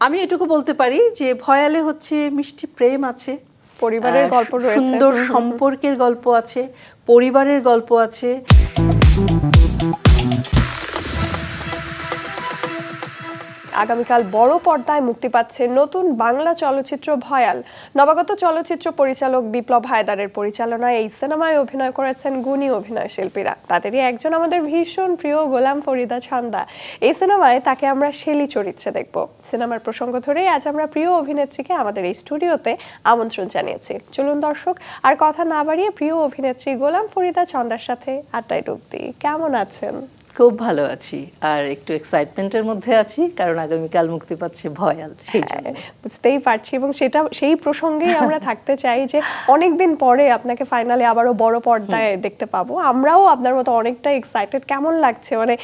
আমি এটুকু বলতে পারি যে ভয়ালে হচ্ছে মিষ্টি প্রেম আছে পরিবারের গল্প রয়েছে। সুন্দর সম্পর্কের গল্প আছে পরিবারের গল্প আছে। আগামীকাল বড় পর্দায় মুক্তি পাচ্ছে নতুন বাংলা চলচ্চিত্র ভয়াল। নবাগত চলচ্চিত্র পরিচালক বিপ্লব হায়দারের পরিচালনায় এই সিনেমায় অভিনয় করেছেন গুণী অভিনয় শিল্পীরা। তাদেরই একজন আমাদের ভীষণ প্রিয় গোলাম ফরিদা ছান্দা। এই সিনেমায় তাকে আমরা শেলি চরিত্রে দেখব। সিনেমার প্রসঙ্গ ধরেই আজ আমরা প্রিয় অভিনেত্রীকে আমাদের এই স্টুডিওতে আমন্ত্রণ জানিয়েছি। চলুন দর্শক, আর কথা না বাড়িয়ে প্রিয় অভিনেত্রী গোলাম ফরিদা ছন্দার সাথে আড্ডায় ডুব দিই। কেমন আছেন? খুব ভালো আছি। আর একটু এক্সাইটমেন্টের মধ্যে আছি কারণ আগামীকাল মুক্তি পাচ্ছে ভয়াল সেই বুঝতেই পারছি এবং সেটা সেই প্রসঙ্গেই আমরা থাকতে চাই যে অনেক দিন পরে আপনাকে ফাইনালে আবারও বড় পর্দায় দেখতে পাবো। আমরাও আপনার মতো অনেকটা এক্সাইটেড কেমন লাগছে? মানে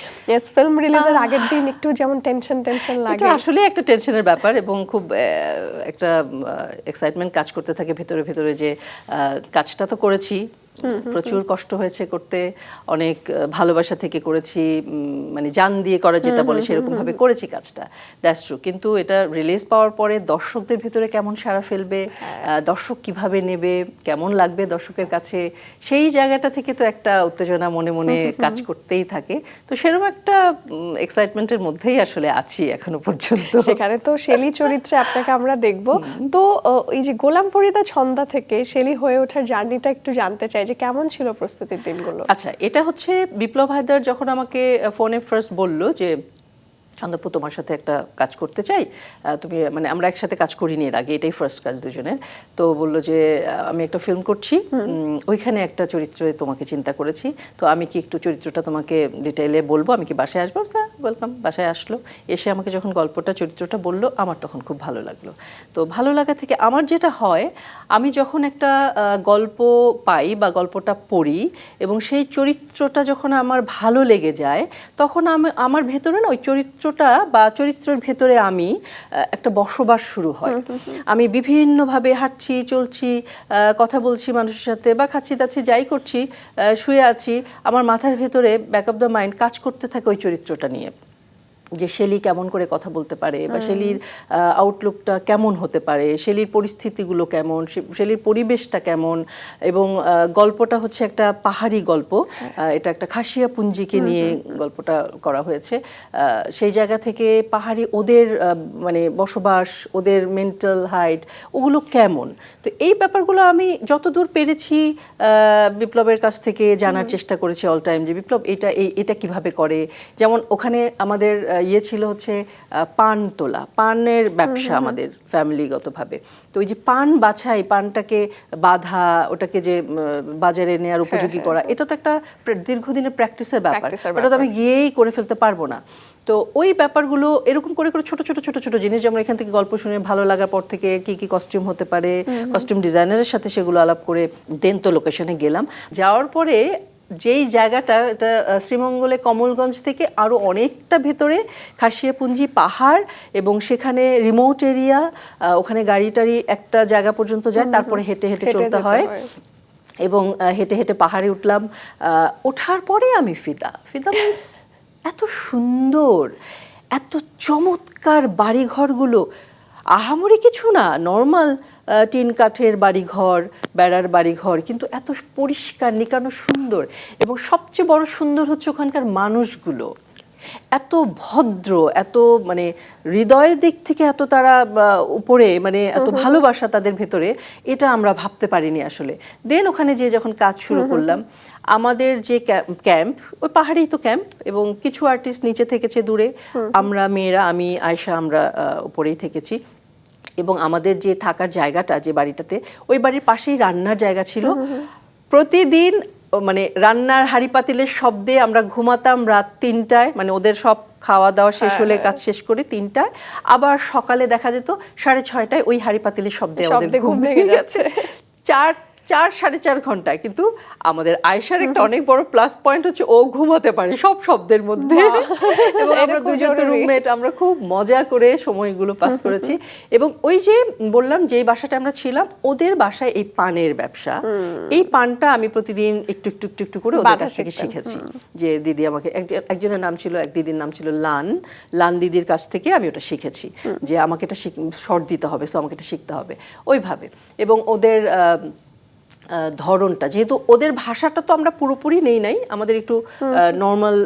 ফিল্ম রিলিজের আগের দিন একটু যেমন টেনশন টেনশন লাগে। আসলে একটা টেনশনের ব্যাপার এবং খুব একটা এক্সাইটমেন্ট কাজ করতে থাকে ভেতরে ভেতরে যে কাজটা তো করেছি প্রচুর কষ্ট হয়েছে করতে অনেক ভালোবাসা থেকে করেছি মানে জান দিয়ে করা যেটা বলে সেরকম ভাবে করেছি কাজটা। দ্যাটস ট্রু কিন্তু এটা রিলিজ পাওয়ার পরে দর্শকদের ভিতরে কেমন সাড়া ফেলবে দর্শক কীভাবে নেবে কেমন লাগবে দর্শকের কাছে সেই জায়গাটা থেকে তো একটা উত্তেজনা মনে মনে কাজ করতেই থাকে। তো সেরকম একটা এক্সাইটমেন্টের মধ্যেই আসলে আছি এখনও পর্যন্ত। সেখানে তো শেলি চরিত্রে আপনাকে আমরা দেখব। তো এই যে গোলাম ফরিদা ছন্দা থেকে শেলি হয়ে ওঠার জার্নিটা একটু জানতে চাই। যে কেমন ছিল প্রস্তুতির দিনগুলো? আচ্ছা এটা হচ্ছে বিপ্লব হায়দার যখন আমাকে ফোনে ফার্স্ট বলল যে চন্দ্রপু তোমার সাথে একটা কাজ করতে চাই। তুমি মানে আমরা একসাথে কাজ করিনি এর আগে এটাই ফার্স্ট কাজ দুজনের। তো বলল যে আমি একটা ফিল্ম করছি। ওইখানে একটা চরিত্রে তোমাকে চিন্তা করেছি। তো আমি কি একটু চরিত্রটা তোমাকে ডিটেইলে বলব? আমি কি বাসায় আসব? স্যার ওয়েলকাম বাসায় আসলো। এসে আমাকে যখন গল্পটা চরিত্রটা বলল আমার তখন খুব ভালো লাগল। তো ভালো লাগা থেকে আমার যেটা হয় আমি যখন একটা গল্প পাই বা গল্পটা পড়ি এবং সেই চরিত্রটা যখন আমার ভালো লেগে যায় তখন আমি আমার ভেতরে না ওই চরিত্রটা বা চরিত্রের ভেতরে আমি একটা বসবাস শুরু হয়। আমি বিভিন্নভাবে হাঁটছি চলছি কথা বলছি মানুষের সাথে বা খাচ্ছি দাচ্ছি যাই করছি শুয়ে আছি আমার মাথার ভেতরে ব্যাক অফ দ্য মাইন্ড কাজ করতে থাকে ওই চরিত্রটা নিয়ে। যে শেলি কেমন করে কথা বলতে পারে বা শেলির আউটলুকটা কেমন হতে পারে শেলির পরিস্থিতিগুলো কেমন শেলির পরিবেশটা কেমন এবং গল্পটা হচ্ছে একটা পাহাড়ি গল্প এটা একটা খাসিয়া পুঞ্জিকে নিয়ে গল্পটা করা হয়েছে। সেই জায়গা থেকে পাহাড়ি ওদের মানে বসবাস ওদের মেন্টাল হাইট ওগুলো কেমন? তো এই ব্যাপারগুলো আমি যতদূর পেরেছি বিপ্লবের কাছ থেকে জানার চেষ্টা করেছি অল টাইম যে বিপ্লব এটা এই এটা কীভাবে করে? যেমন ওখানে আমাদের ইয়ে ছিল হচ্ছে পান তোলা পানের ব্যবসা আমাদের ফ্যামিলিগতভাবে তো ওই যে পান বাছাই পানটাকে বাধা ওটাকে যে বাজারে নেওয়ার উপযোগী করা এটা তো একটা দীর্ঘদিনের প্র্যাকটিসের ব্যাপার। Practice-এর তো আমি গিয়েই করে ফেলতে পারব না। তো ওই ব্যাপারগুলো এরকম করে করে ছোট ছোট ছোট ছোট জিনিস যেমন এখান থেকে গল্প শুনে ভালো লাগার পর থেকে কি কি কস্টিউম হতে পারে কস্টিউম ডিজাইনারের সাথে সেগুলো আলাপ করে দেন তো লোকেশনে গেলাম। যাওয়ার পরে যেই জায়গাটা এটা শ্রীমঙ্গলে কমলগঞ্জ থেকে আরও অনেকটা ভেতরে খাসিয়াপুঞ্জি পাহাড় এবং সেখানে রিমোট এরিয়া ওখানে গাড়ি টাড়ি একটা জায়গা পর্যন্ত যায় তারপরে হেঁটে হেঁটে চলতে হয়। এবং হেঁটে হেঁটে পাহাড়ে উঠলাম। আহ, ওঠার পরে আমি ফিদা। ফিদা মিন্স এত সুন্দর এত চমৎকার বাড়িঘরগুলো। আহামরি কিছু না নর্মাল টিন কাঠের বাড়িঘর বেড়ার বাড়িঘর কিন্তু এত পরিষ্কার নিকানো সুন্দর এবং সবচেয়ে বড় সুন্দর হচ্ছে ওখানকার মানুষগুলো। এত ভদ্র এত মানে হৃদয়ের দিক থেকে এত তারা উপরে মানে এত ভালোবাসা তাদের ভেতরে এটা আমরা ভাবতে পারিনি আসলে। দেন ওখানে যে যখন কাজ শুরু করলাম আমাদের যে ক্যাম্প ওই পাহাড়েই তো ক্যাম্প এবং কিছু আর্টিস্ট নিচে থেকেছে দূরে। আমরা মেয়েরা আমি আয়শা আমরা উপরেই থেকেছি। এবং আমাদের যে থাকার জায়গাটা যে বাড়িটাতে ওই বাড়ির পাশেই রান্নার জায়গা ছিল। প্রতিদিন মানে রান্নার হাড়ি পাতিলের শব্দে আমরা ঘুমাতাম রাত তিনটায় মানে ওদের সব খাওয়া দাওয়া শেষ হলে কাজ শেষ করে তিনটায়। আবার সকালে দেখা যেত সাড়ে ছয়টায় ওই হাড়ি পাতিলের শব্দে আমাদের ঘুম ভেঙে যাচ্ছে। চার চার সাড়ে চার ঘন্টায়। কিন্তু আমাদের আয়সার একটা অনেক বড় প্লাস পয়েন্ট হচ্ছে ও ঘুমাতে পারে সব শব্দের মধ্যে। এবং আমরা খুব দুজন তো রুমমেট আমরা খুব মজা করে সময়গুলো পাস করেছি। এবং ওই যে বললাম যেই বাসাটা আমরা ছিলাম ওদের বাসায় এই পানের ব্যবসা। এই পানটা আমি প্রতিদিন একটু একটু একটু একটু করে ওদের কাছ থেকে শিখেছি। যে দিদি আমাকে একজন- একজনের নাম ছিল এক দিদির নাম ছিল লান। লান দিদির কাছ থেকে আমি ওটা শিখেছি। যে আমাকে এটা শর্ট দিতে হবে সো আমাকে এটা শিখতে হবে। ওইভাবে। এবং ওদের ধরনটা। যেহেতু ওদের ভাষাটা তো আমরা পুরোপুরি নেই নাই আমাদের একটু নর্মাল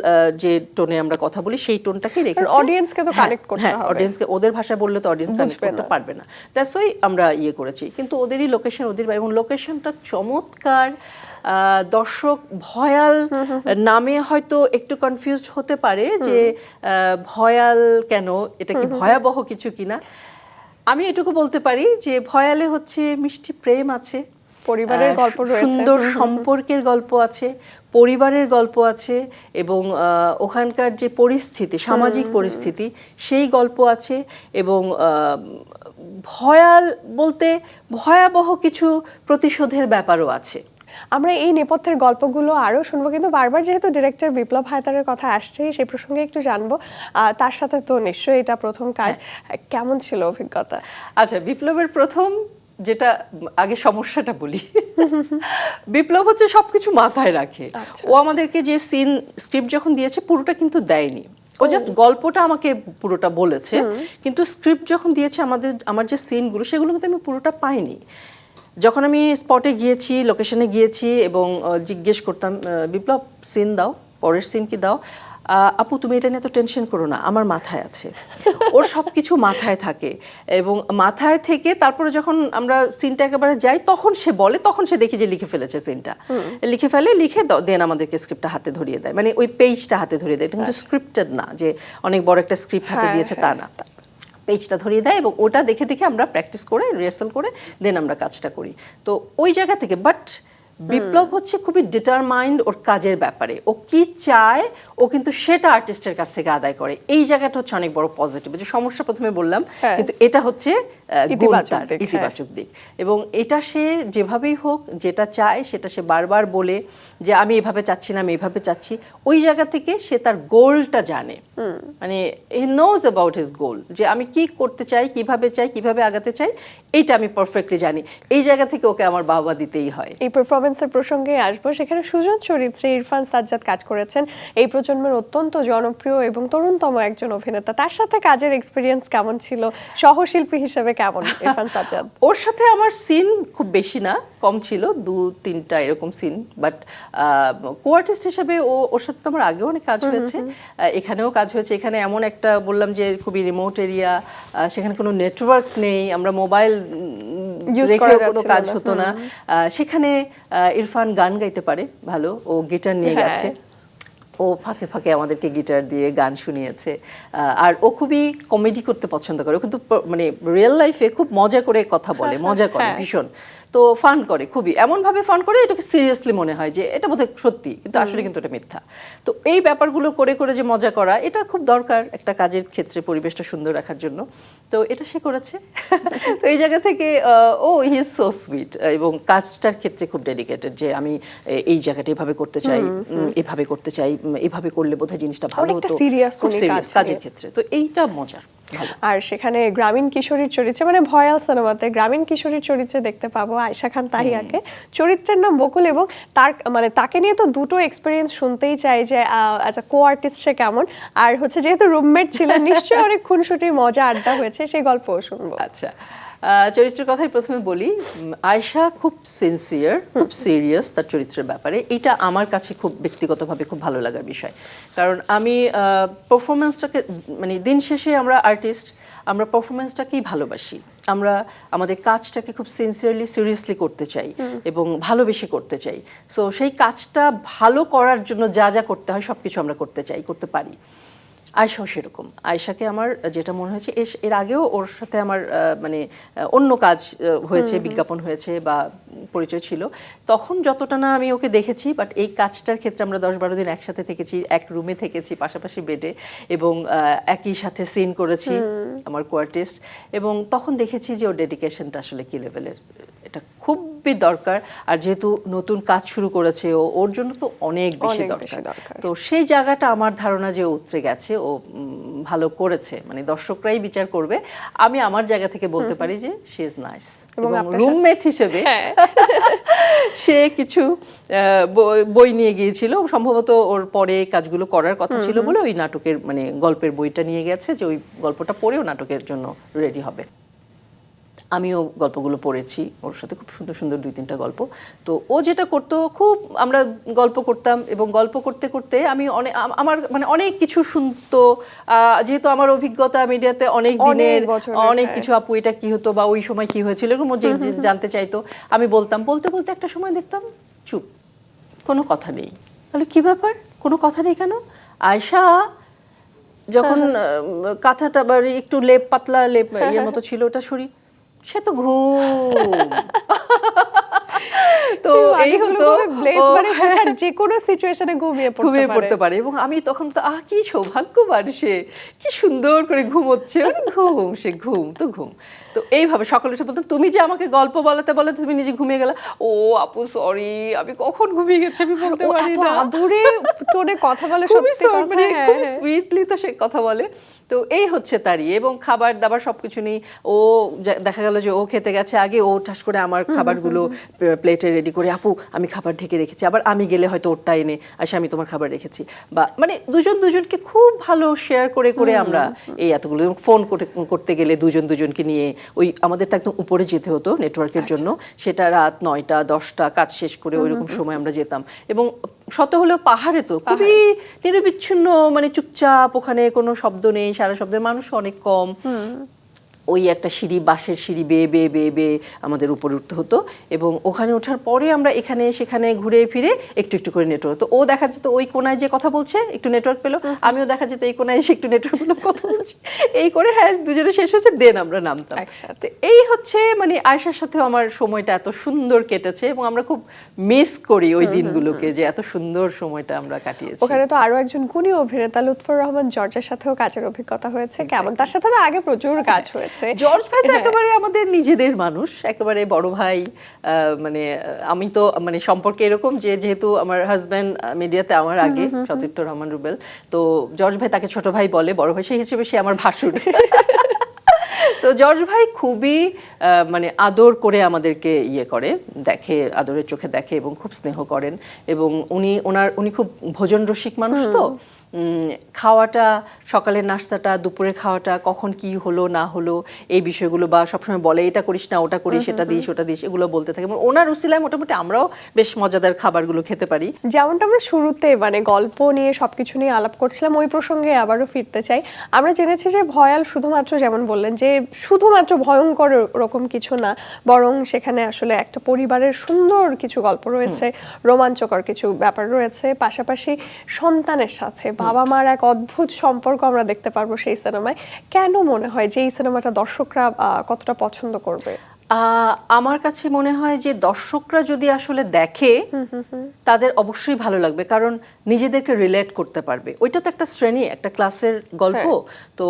যে টোনে আমরা কথা বলি সেই টোনটাকে রেখে audience-কে তো connect করতে হ্যাঁ হবে। অডিয়েন্সকে ওদের ভাষায় বললে তো অডিয়েন্স কানেক্ট করতে পারবে না। দ্যাটস ওই আমরা ইয়ে করেছি। কিন্তু ওদেরই লোকেশন ওদের এবং লোকেশনটা চমৎকার। দর্শক ভয়াল নামে হয়তো একটু কনফিউজড হতে পারে যে ভয়াল কেন? এটা কি ভয়াবহ কিছু কিনা? আমি এটুকু বলতে পারি যে ভয়ালে হচ্ছে মিষ্টি প্রেম আছে। পরিবারের গল্প রয়েছে। সুন্দর সম্পর্কের গল্প আছে পরিবারের গল্প আছে এবং ওখানকার যে পরিস্থিতি সামাজিক পরিস্থিতি সেই গল্প আছে এবং ভয়াল বলতে ভয়াবহ কিছু প্রতিশোধের ব্যাপারও আছে। আমরা এই নেপথ্যের গল্পগুলো আরও শুনব কিন্তু বারবার যেহেতু ডিরেক্টর বিপ্লব হায়তারের কথা আসছে সেই প্রসঙ্গে একটু জানব। তার সাথে তো নিশ্চয়ই এটা প্রথম কাজ। কেমন ছিল অভিজ্ঞতা? আচ্ছা বিপ্লবের প্রথম যেটা আগে সমস্যাটা বলি। বিপ্লব হচ্ছে সবকিছু মাথায় রাখে। আচ্ছা। ও আমাদেরকে যে সিন স্ক্রিপ্ট যখন দিয়েছে পুরোটা কিন্তু দেয়নি। ও জাস্ট গল্পটা আমাকে পুরোটা বলেছে কিন্তু স্ক্রিপ্ট যখন দিয়েছে আমাদের আমার যে সিনগুলো সেগুলো কিন্তু আমি পুরোটা পাইনি। যখন আমি স্পটে গিয়েছি লোকেশনে গিয়েছি এবং জিজ্ঞেস করতাম বিপ্লব সিন দাও পরের সিন কি দাও? আপু তুমি এটা নিয়ে তো টেনশন করো না আমার মাথায় আছে। ওর সব কিছু মাথায় থাকে এবং মাথায় থেকে তারপরে যখন আমরা সিনটা একেবারে যাই তখন সে বলে তখন সে দেখি যে লিখে ফেলেছে সিনটা লিখে ফেলে লিখে দেন আমাদেরকে স্ক্রিপ্টটা হাতে ধরিয়ে দেয়। মানে ওই পেজটা হাতে ধরিয়ে দেয়। কিন্তু স্ক্রিপ্টেড না যে অনেক বড় একটা স্ক্রিপ্ট হাতে হ্যাঁ, দিয়েছে তা না। পেজটা ধরিয়ে দেয় এবং ওটা দেখে দেখে আমরা প্র্যাকটিস করে রিহার্সাল করে দেন আমরা কাজটা করি। তো ওই জায়গা থেকে বাট বিপ্লব হচ্ছে খুবই ডিটারমাইন্ড ওর কাজের ব্যাপারে। ও কি চায় ও কিন্তু সেটা আর্টিস্টের কাছ থেকে আদায় করে। এই জায়গাটা হচ্ছে অনেক বড় পজিটিভ যে সমস্যা প্রথমে বললাম হ্যাঁ। কিন্তু এটা হচ্ছে ইতিবাচক হ্যাঁ। ইতিবাচক দিক। এবং এটা সে যেভাবেই হোক যেটা চায় সেটা সে বারবার বলে যে আমি এভাবে চাচ্ছি না আমি এভাবে চাচ্ছি। ওই জায়গা থেকে সে তার গোলটা জানে। মানে he knows about his goal যে আমি কি করতে চাই কীভাবে চাই কীভাবে আগাতে চাই এইটা আমি পারফেক্টলি জানি। এই জায়গা থেকে ওকে আমার বাবা দিতেই হয়। এই পারফরমেন্সের প্রসঙ্গে আসব সেখানে সুজন চরিত্রে ইরফান সাজ্জাদ কাজ করেছেন। এই প্রজন্মের অত্যন্ত জনপ্রিয় এবং তরুণতম একজন অভিনেতা। তার সাথে কাজের এক্সপিরিয়েন্স কেমন ছিল? সহশিল্পী হিসেবে কেমন ইরফান সাজ্জাদ? ওর সাথে আমার সিন খুব বেশি না কম ছিল দু তিনটা এরকম সিন বাট কো আর্টিস্ট হিসেবে ও ওর সাথে তো আমার আগেও অনেক কাজ হয়েছে এখানেও কাজ হয়েছে এখানে এমন একটা বললাম যে খুবই রিমোট এরিয়া সেখানে কোনো নেটওয়ার্ক নেই আমরা মোবাইল রেখে কোনো কাজ হতো না। আহ, সেখানে ইরফান গান গাইতে পারে ভালো ও গিটার নিয়ে হ্যাঁ। গেছে। ও ফাঁকে ফাঁকে আমাদেরকে গিটার দিয়ে গান শুনিয়েছে। আহ, আর ও খুবই কমেডি করতে পছন্দ করে। ও কিন্তু মানে রিয়েল লাইফে খুব মজা করে কথা বলে মজা করে হ্যাঁ। ভীষণ। তো ফান করে খুবই। এমন ভাবে ফান করে এটাকে সিরিয়াসলি মনে হয় যে এটা বোধহয় সত্যি কিন্তু আসলে কিন্তু এটা মিথ্যা। তো এই ব্যাপারগুলো করে করে যে মজা করা এটা খুব দরকার একটা কাজের ক্ষেত্রে পরিবেশটা সুন্দর রাখার জন্য। তো এটা সে করেছে। তো এই জায়গা থেকে ও হি ইজ সো সুইট এবং কাজটার ক্ষেত্রে খুব ডেডিকেটেড যে আমি এই জায়গাটা এভাবে করতে চাই এভাবে করতে চাই এভাবে করলে বোধহয় জিনিসটা ভালো কাজ কাজের ক্ষেত্রে। তো এইটা মজার। আর সেখানে গ্রামীণ কিশোরীর চরিত্রে মানে ভয়াল সিনেমাতে গ্রামীণ কিশোরীর চরিত্রে দেখতে পাবো আয়শা খান তাহিয়াকে। চরিত্রের নাম বকুল এবং তার মানে তাকে নিয়ে তো দুটো এক্সপিরিয়েন্স শুনতেই চাই যে অ্যাজ আ কো আর্টিস্ট সে কেমন। আর হচ্ছে যেহেতু রুমমেট ছিলেন নিশ্চয়ই অনেক খুনসুটি মজা আড্ডা হয়েছে সেই গল্পও শুনব। আচ্ছা। চরিত্রের কথাই প্রথমে বলি। আয়শা খুব সিনসিয়ার খুব সিরিয়াস তার চরিত্রের ব্যাপারে। এটা আমার কাছে খুব ব্যক্তিগতভাবে খুব ভালো লাগার বিষয়। কারণ আমি পারফরমেন্সটাকে মানে দিন শেষে আমরা আর্টিস্ট আমরা পারফরমেন্সটাকেই ভালোবাসি। আমরা আমাদের কাজটাকে খুব সিনসিয়ারলি সিরিয়াসলি করতে চাই এবং ভালোবেসে করতে চাই। সো সেই কাজটা ভালো করার জন্য যা যা করতে হয় সব কিছু আমরা করতে চাই করতে পারি। আয়সাও সেরকম। আয়সাকে আমার যেটা মনে হয়েছে এর আগেও ওর সাথে আমার মানে অন্য কাজ হয়েছে বিজ্ঞাপন হয়েছে বা পরিচয় ছিল। তখন যতটা না আমি ওকে দেখেছি বাট এই কাজটার ক্ষেত্রে আমরা দশ বারো দিন একসাথে থেকেছি এক রুমে থেকেছি পাশাপাশি বেডে এবং একই সাথে সিন করেছি আমার কোয়ার্টিস্ট এবং তখন দেখেছি যে ওর ডেডিকেশনটা আসলে কি লেভেলের এটা খুবই দরকার। আর যেহেতু নতুন কাজ শুরু করেছে ও ওর জন্য তো অনেক বেশি দরকার। তো সেই জায়গাটা আমার ধারণা যে উতরে গেছে ও ভালো করেছে। মানে দর্শকরাই বিচার করবে। আমি আমার জায়গা থেকে বলতে পারি যে শি ইজ নাইস। এবং রুমমেট হিসেবে হ্যাঁ। সে কিছু বই নিয়ে গিয়েছিল। সম্ভবত ওর পরে কাজগুলো করার কথা ছিল বলে ওই নাটকের মানে গল্পের বইটা নিয়ে গেছে যে ওই গল্পটা পড়েও নাটকের জন্য রেডি হবে। আমিও গল্পগুলো পড়েছি ওর সাথে খুব সুন্দর সুন্দর দুই তিনটা গল্প। তো ও যেটা করতো খুব আমরা গল্প করতাম এবং গল্প করতে করতে আমি অনেক আমার মানে অনেক কিছু শুনতো। যেহেতু আমার অভিজ্ঞতা মিডিয়াতে অনেক দিনের অনেক হ্যাঁ। কিছু আপু এটা কি হতো বা ওই সময় কি হয়েছিল? এরকম যে জানতে চাইতো। আমি বলতাম বলতে বলতে একটা সময় দেখতাম চুপ কোনো কথা নেই। তাহলে কি ব্যাপার? কোনো কথা নেই কেন? আয়শা যখন কাঁথাটা বা একটু লেপ পাতলা লেপ ইয়ের মতো ছিল ওটা সরি সে তো ঘুম। তো এই হতো মানে যে কোনো সিচুয়েশনে ঘুমিয়ে ঘুমিয়ে পড়তে পারে এবং আমি তখন তো আহ কি সৌভাগ্যবান সে। কি সুন্দর করে ঘুমোচ্ছে। মানে ঘুম সে ঘুম তো ঘুম। তো এইভাবে সকালে উঠে বলতাম তুমি যে আমাকে গল্প বলাতে বলাতে তুমি নিজে ঘুমিয়ে গেলা? ও আপু সরি আমি কখন ঘুমিয়ে গেছি আমি বলতে পারি না। আদুরে টোনে কথা বলে সত্যি মানে হ্যাঁ, খুব। সুইটলি তো সে কথা বলে। তো এই হচ্ছে তারই এবং খাবার দাবার সবকিছু নেই। ও দেখা গেল যে ও খেতে গেছে আগে ও ঠাস করে আমার খাবারগুলো প্লেটে রেডি করে আপু আমি খাবার ঢেকে রেখেছি আবার আমি গেলে হয়তো ওরটা এনে আসে আমি তোমার খাবার রেখেছি। বা মানে দুজন দুজনকে খুব ভালো শেয়ার করে করে আমরা এই এতগুলো ফোন করে করতে গেলে দুজন দুজনকে নিয়ে ওই আমাদের তো একদম উপরে যেতে হতো নেটওয়ার্কের জন্য। সেটা রাত নয়টা দশটা কাজ শেষ করে ওইরকম সময় আমরা যেতাম। এবং শত হলেও পাহাড়ে তো খুবই নিরবিচ্ছিন্ন মানে চুপচাপ ওখানে কোনো শব্দ নেই সারা শব্দের মানুষ অনেক কম। ওই একটা সিঁড়ি বাঁশের সিঁড়ি বেয়ে বেয়ে বেয়ে বেয়ে আমাদের উপরে উঠতে হতো এবং ওখানে ওঠার পরে আমরা এখানে সেখানে ঘুরে ফিরে একটু একটু করে নেটওয়ার্ক তো ও দেখা যেত ওই কোনায় যে কথা বলছে একটু নেটওয়ার্ক পেল। আমিও দেখা যেত এই কোনায় এসে একটু নেটওয়ার্ক পেল কথা বলছি। এই করে হ্যাঁ দুজনে শেষ হয়েছে দেন আমরা নামতাম। একসাথে। এই হচ্ছে মানে আয়সার সাথেও আমার সময়টা এত সুন্দর কেটেছে এবং আমরা খুব মিস করি ওই দিনগুলোকে যে এত সুন্দর সময়টা আমরা কাটিয়েছি। ওখানে তো আরও একজন গুণী অভিনেতা লুৎফর রহমান জর্জের সাথেও কাজের অভিজ্ঞতা হয়েছে। কেমন? তার সাথে আগে প্রচুর কাজ হয়েছে। জর্জ ভাই তো হ্যাঁ। একেবারে আমাদের নিজেদের মানুষ একেবারে বড় ভাই মানে আমি তো মানে সম্পর্কে এরকম যে যেহেতু আমার হাজব্যান্ড মিডিয়াতে আমার আগে সতীর্থ রহমান রুবেল। তো জর্জ ভাই তাকে ছোট ভাই বলে বড় ভাই সেই হিসেবে সে আমার ভাসুর। তো জর্জ ভাই খুবই আহ, মানে আদর করে আমাদেরকে ইয়ে করে দেখে আদরের চোখে দেখে এবং খুব স্নেহ করেন। এবং উনি ওনার উনি খুব ভোজন রসিক মানুষ তো। খাওয়াটা সকালের নাস্তাটা দুপুরে খাওয়াটা কখন কি হলো না হলো এই বিষয়গুলো বা সবসময় বলে এটা করিস না ওটা করিস সেটা দিস ওটা দিস এগুলো বলতে থাকে। ওনার উসিলায় মোটামুটি আমরাও বেশ মজাদার খাবারগুলো খেতে পারি। যেমনটা আমরা শুরুতে মানে গল্প নিয়ে সবকিছু নিয়ে আলাপ করছিলাম ওই প্রসঙ্গে আবারও ফিরতে চাই। আমরা জেনেছি যে ভয়াল শুধুমাত্র যেমন বললেন যে শুধুমাত্র ভয়ঙ্কর ওরকম কিছু না বরং সেখানে আসলে একটা পরিবারের সুন্দর কিছু গল্প রয়েছে রোমাঞ্চকর কিছু ব্যাপার রয়েছে। পাশাপাশি সন্তানের সাথে বাবা মার এক অদ্ভুত সম্পর্ক আমরা দেখতে পারব সেই সিনেমায়। কেন মনে হয় যে এই সিনেমাটা দর্শকরা কতটা পছন্দ করবে? আমার কাছে মনে হয় যে দর্শকরা যদি আসলে দেখে তাদের অবশ্যই ভালো লাগবে। কারণ নিজেদেরকে রিলেট করতে পারবে। ওইটা তো একটা শ্রেণি একটা ক্লাসের গল্প। তো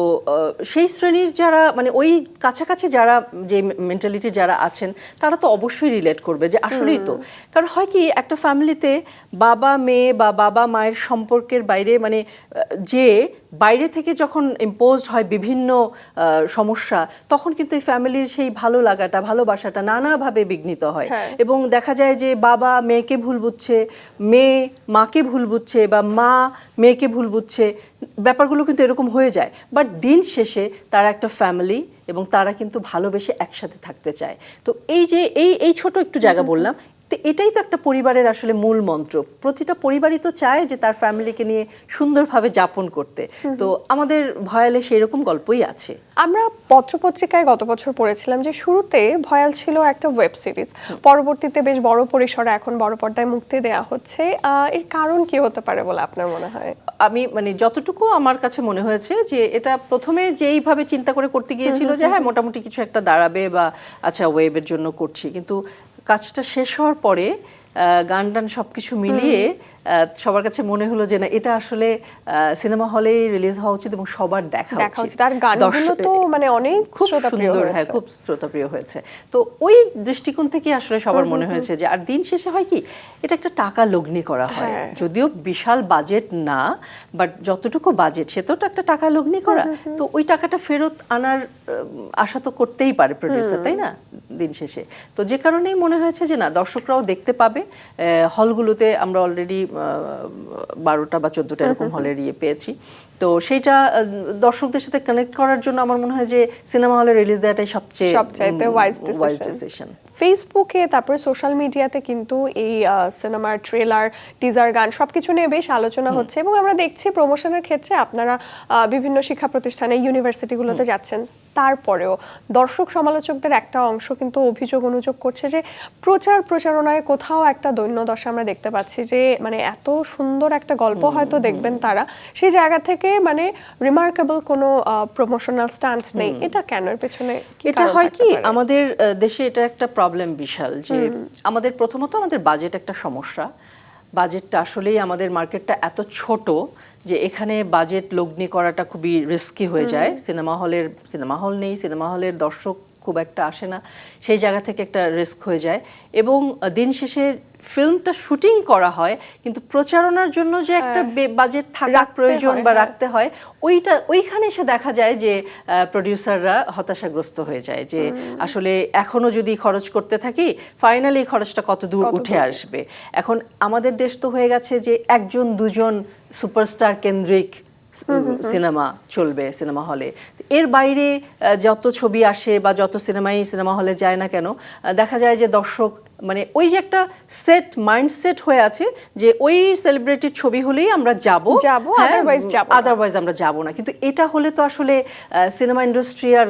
সেই শ্রেণির যারা মানে ওই কাছাকাছি যারা যে মেন্টালিটি যারা আছেন তারা তো অবশ্যই রিলেট করবে যে আসলেই তো। কারণ হয় কি একটা ফ্যামিলিতে বাবা মেয়ে বা বাবা মায়ের সম্পর্কের বাইরে মানে যে বাইরে থেকে যখন ইম্পোজড হয় বিভিন্ন সমস্যা তখন কিন্তু এই ফ্যামিলির সেই ভালো লাগাটা ভালোবাসাটা নানাভাবে বিঘ্নিত হয়। হ্যাঁ। এবং দেখা যায় যে বাবা মেয়েকে ভুল বুঝছে মেয়ে মাকে ভুল বুঝছে বা মা মেয়েকে ভুল বুঝছে ব্যাপারগুলো কিন্তু এরকম হয়ে যায়। বাট দিন শেষে তারা একটা ফ্যামিলি এবং তারা কিন্তু ভালোবেসে একসাথে থাকতে চায়। তো এই যে এই এই ছোট একটু জায়গা বললাম তো এটাই তো একটা পরিবারের আসলে মূল মন্ত্র। প্রতিটা পরিবারই তো চায় যে তার ফ্যামিলিকে নিয়ে সুন্দরভাবে যাপন করতে। তো আমাদের ভয়ালে সেই রকম গল্পই আছে। আমরা পত্রপত্রিকায় গত বছর পড়েছিলাম যে শুরুতে ভয়াল ছিল একটা ওয়েব সিরিজ। পরবর্তীতে বেশ বড় পরিসরে এখন বড় পর্দায় মুক্তি দেওয়া হচ্ছে। আহ, এর কারণ কি হতে পারে বলে আপনার মনে হয়? আমি মানে যতটুকু আমার কাছে মনে হয়েছে যে এটা প্রথমে যেইভাবে চিন্তা করে করতে গিয়েছিল যে হ্যাঁ মোটামুটি কিছু একটা দাঁড়াবে বা আচ্ছা ওয়েবের জন্য করছি। কিন্তু কাজটা শেষ হওয়ার পরে গান টান সবকিছু মিলিয়ে আহ, সবার কাছে মনে হলো যে না এটা আসলে সিনেমা হলে রিলিজ হওয়া উচিত এবং সবার দেখা দেখা উচিত। আর গানগুলো তো মানে অনেক খুব সুন্দর হ্যাঁ খুব শ্রোতাপ্রিয় হয়েছে। তো ওই দৃষ্টিকোণ থেকে আসলে সবার মনে হয়েছে যে আর দিন শেষে হয় কি এটা একটা টাকা লগ্নি করা হয়। হ্যাঁ। যদিও বিশাল বাজেট না বাট যতটুকু বাজেট সে তো একটা টাকা লগ্নি করা। তো ওই টাকাটা ফেরত আনার আশা তো করতেই পারে প্রডিউসার তাই না? দিন শেষে। তো যে কারণেই মনে হয়েছে যে না দর্শকরাও দেখতে পাবে। হলগুলোতে আমরা অলরেডি বারোটা বা চোদ্দোটা এরকম হলের ইয়ে পেয়েছি। তো সেইটা দর্শকদের সাথে কানেক্ট করার জন্য আমার মনে হয় যে সিনেমা হলে রিলিজ দেওয়াটাই সবচেয়ে সবচাইতে decision। ডিসিশন ফেসবুকে তারপরে সোশ্যাল মিডিয়াতে কিন্তু এই সিনেমার ট্রেলার টিজার গান সবকিছু নিয়ে বেশ আলোচনা হচ্ছে এবং আমরা দেখছি প্রমোশনের ক্ষেত্রে আপনারা বিভিন্ন শিক্ষা প্রতিষ্ঠানে ইউনিভার্সিটিগুলোতে যাচ্ছেন। তারপরেও দর্শক সমালোচকদের একটা অংশ কিন্তু অভিযোগ অনুযোগ করছে যে প্রচার প্রচারণায় কোথাও একটা দৈন্যদশা আমরা দেখতে পাচ্ছি যে মানে এত সুন্দর একটা গল্প হয়তো দেখবেন তারা। সেই জায়গা থেকে মানে রিমার্কেবল কোনো প্রমোশনাল স্টান্স নেই। এটা কেন? এর পেছনে এটা হয় কি আমাদের দেশে এটা একটা প্রবলেম বিশাল যে আমাদের প্রথমত আমাদের বাজেট একটা সমস্যা। বাজেটটা আসলেই আমাদের মার্কেটটা এত ছোট যে এখানে বাজেট লগ্নি করাটা খুবই রিস্কি হয়ে যায়। সিনেমা হলের সিনেমা হল নেই সিনেমা হলের দর্শক খুব একটা আসে না। সেই জায়গা থেকে একটা রিস্ক হয়ে যায়। এবং দিন শেষে ফিল্মটা শুটিং করা হয় কিন্তু প্রচারণার জন্য যে একটা বাজেট থাকার প্রয়োজন বা হ্যাঁ। রাখতে হয় ওইটা ওইখানে এসে দেখা যায় যে প্রডিউসাররা হতাশাগ্রস্ত হয়ে যায় যে আসলে এখনও যদি খরচ করতে থাকি ফাইনালি খরচটা কত দূর উঠে আসবে? এখন আমাদের দেশ তো হয়ে গেছে যে একজন দুজন সুপারস্টার কেন্দ্রিক সিনেমা চলবে সিনেমা হলে। এর বাইরে যত ছবি আসে বা যত সিনেমাই সিনেমা হলে যায় না কেন দেখা যায় যে দর্শক মানে ওই যে একটা সেট মাইন্ডসেট হয়ে আছে যে ওই সেলিব্রিটির ছবি হলেই আমরা যাব। যাব, otherwise যাব। আদারওয়াইজ আমরা যাব না। কিন্তু এটা হলে তো আসলে সিনেমা ইন্ডাস্ট্রি আর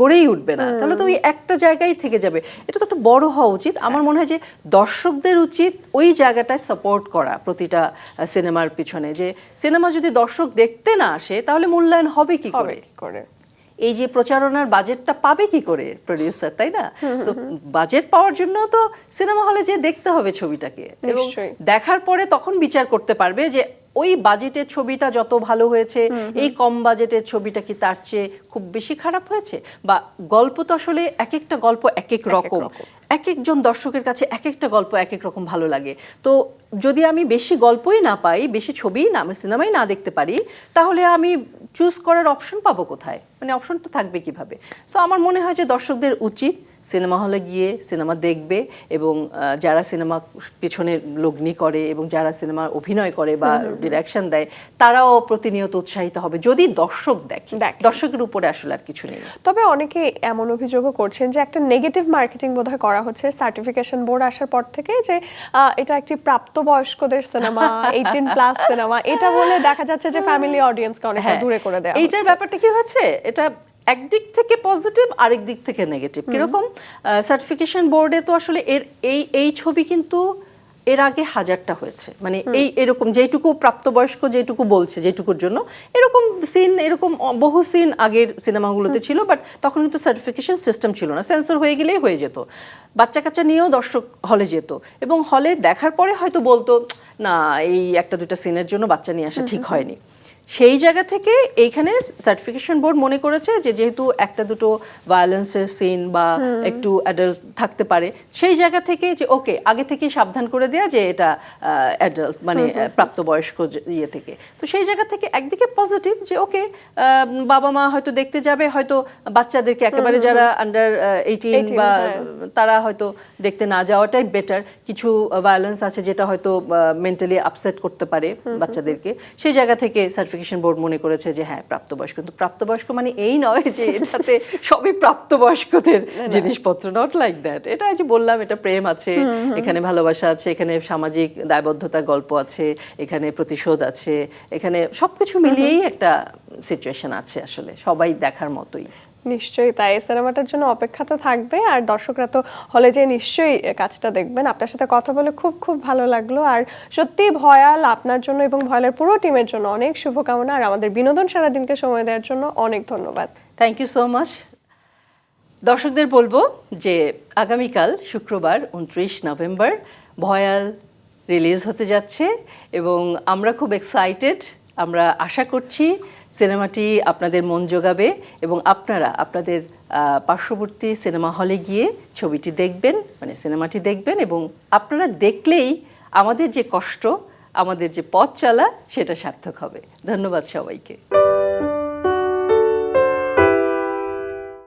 গড়েই উঠবে না। তাহলে তো ওই একটা জায়গায় থেকে যাবে। এটা তো একটা বড় হওয়া উচিত। আমার মনে হয় যে দর্শকদের উচিত ওই জায়গাটায় সাপোর্ট করা প্রতিটা সিনেমার পিছনে। যে সিনেমা যদি দর্শক দেখতে না আসে তাহলে মূল্যায়ন হবে কি করে? কি করে? এই যে প্রচারণার বাজেটটা পাবে কি করে প্রডিউসার তাই না? তো বাজেট পাওয়ার জন্য তো সিনেমা হলে যে দেখতে হবে ছবিটাকে। এবং দেখার পরে তখন বিচার করতে পারবে যে ওই বাজেটের ছবিটা যত ভালো হয়েছে এই কম বাজেটের ছবিটা কি তার চেয়ে খুব বেশি খারাপ হয়েছে? বা গল্প তো আসলে এক একটা গল্প এক এক রকম। রকম। এক একজন দর্শকের কাছে এক একটা গল্প এক এক রকম ভালো লাগে। তো যদি আমি বেশি গল্পই না পাই, বেশি ছবি না আমি সিনেমাই না দেখতে পারি, তাহলে আমি চুজ করার অপশন পাবো কোথায়? মানে অপশন তো থাকবে কীভাবে? সো আমার মনে হয় যে দর্শকদের উচিত সিনেমা হলে গিয়ে সিনেমা দেখবে এবং যারা সিনেমা পিছনে লগ্নি করে এবং যারা সিনেমা অভিনয় করে বা ডিরেকশন দেয় তারাও প্রতিনিয়ত উৎসাহিত হবে। যদি দর্শক দেখে। দর্শকের উপরে আসলে আর কিছু নেই। তবে অনেকে এমন অভিযোগও করছেন যে একটা নেগেটিভ মার্কেটিং বোধহয় করা হচ্ছে সার্টিফিকেশন বোর্ড আসার পর থেকে যে এটা একটি প্রাপ্তবয়স্কদের সিনেমা এইটিন প্লাস সিনেমা এটা বলে দেখা যাচ্ছে যে ফ্যামিলি অডিয়েন্সকে অনেকটা হ্যাঁ, দূরে করে দেয় এইটার ব্যাপারটা কি হচ্ছে এটা একদিক থেকে পজিটিভ আরেক দিক থেকে নেগেটিভ কীরকম? সার্টিফিকেশন বোর্ডে তো আসলে এর এই এই ছবি কিন্তু এর আগে হাজারটা হয়েছে। মানে এই এরকম যেটুকু প্রাপ্তবয়স্ক যেটুকু বলছে যেটুকুর জন্য এরকম সিন এরকম বহু সিন আগের সিনেমাগুলোতে ছিল বাট তখন কিন্তু সার্টিফিকেশন সিস্টেম ছিল না। সেন্সর হয়ে গেলেই হয়ে যেত। বাচ্চা কাচ্চা নিয়েও দর্শক হলে যেত। এবং হলে দেখার পরে হয়তো বলতো না এই একটা দুটা সিনের জন্য বাচ্চা নিয়ে আসা ঠিক হয়নি। সেই জায়গা থেকে এইখানে সার্টিফিকেশন বোর্ড মনে করেছে যে যেহেতু একটা দুটো ভায়োলেন্সের সিন বা একটু অ্যাডাল্ট থাকতে পারে সেই জায়গা থেকে যে ওকে আগে থেকে সাবধান করে দেয়া যে এটা অ্যাডাল্ট মানে প্রাপ্তবয়স্ক ইয়ে থেকে। তো সেই জায়গা থেকে একদিকে পজিটিভ যে ওকে বাবা মা হয়তো দেখতে যাবে হয়তো বাচ্চাদেরকে একেবারে যারা আন্ডার এইটিন বা হ্যাঁ। তারা হয়তো দেখতে না যাওয়াটাই বেটার কিছু ভায়োলেন্স আছে যেটা হয়তো মেন্টালি আপসেট করতে পারে বাচ্চাদেরকে। সেই জায়গা থেকে সার্টিফিকেশন বোর্ড মনে করেছে যে হ্যাঁ প্রাপ্তবয়স্ক। কিন্তু প্রাপ্তবয়স্ক মানে এই নয় যে এটাতে সবই প্রাপ্তবয়স্কদের জিনিসপত্র নট লাইক দ্যাট এটা যে বললাম এটা প্রেম আছে এখানে ভালোবাসা আছে এখানে সামাজিক দায়বদ্ধতা গল্প আছে এখানে প্রতিশোধ আছে এখানে সবকিছু মিলিয়েই একটা সিচুয়েশন আছে আসলে সবাই দেখার মতোই। নিশ্চয়ই তাই। সিনেমাটার জন্য অপেক্ষা তো থাকবে আর দর্শকরা তো হলে যে নিশ্চয়ই কাজটা দেখবেন। আপনার সাথে কথা বলে খুব খুব ভালো লাগল। আর সত্যি ভয়াল আপনার জন্য এবং ভয়ালের পুরো টিমের জন্য অনেক শুভকামনা। আর আমাদের বিনোদন সারাদিনকে সময় দেওয়ার জন্য অনেক ধন্যবাদ। থ্যাংক ইউ সো মাচ দর্শকদের বলব যে আগামীকাল শুক্রবার উনত্রিশ নভেম্বর ভয়াল রিলিজ হতে যাচ্ছে এবং আমরা খুব এক্সাইটেড আমরা আশা করছি সিনেমাটি আপনাদের মন জোগাবে এবং আপনারা আপনাদের পার্শ্ববর্তী সিনেমা হলে গিয়ে ছবিটি দেখবেন মানে সিনেমাটি দেখবেন এবং আপনারা দেখলেই আমাদের যে কষ্ট, আমাদের যে পথ চলা, সেটা সার্থক হবে। ধন্যবাদ সবাইকে।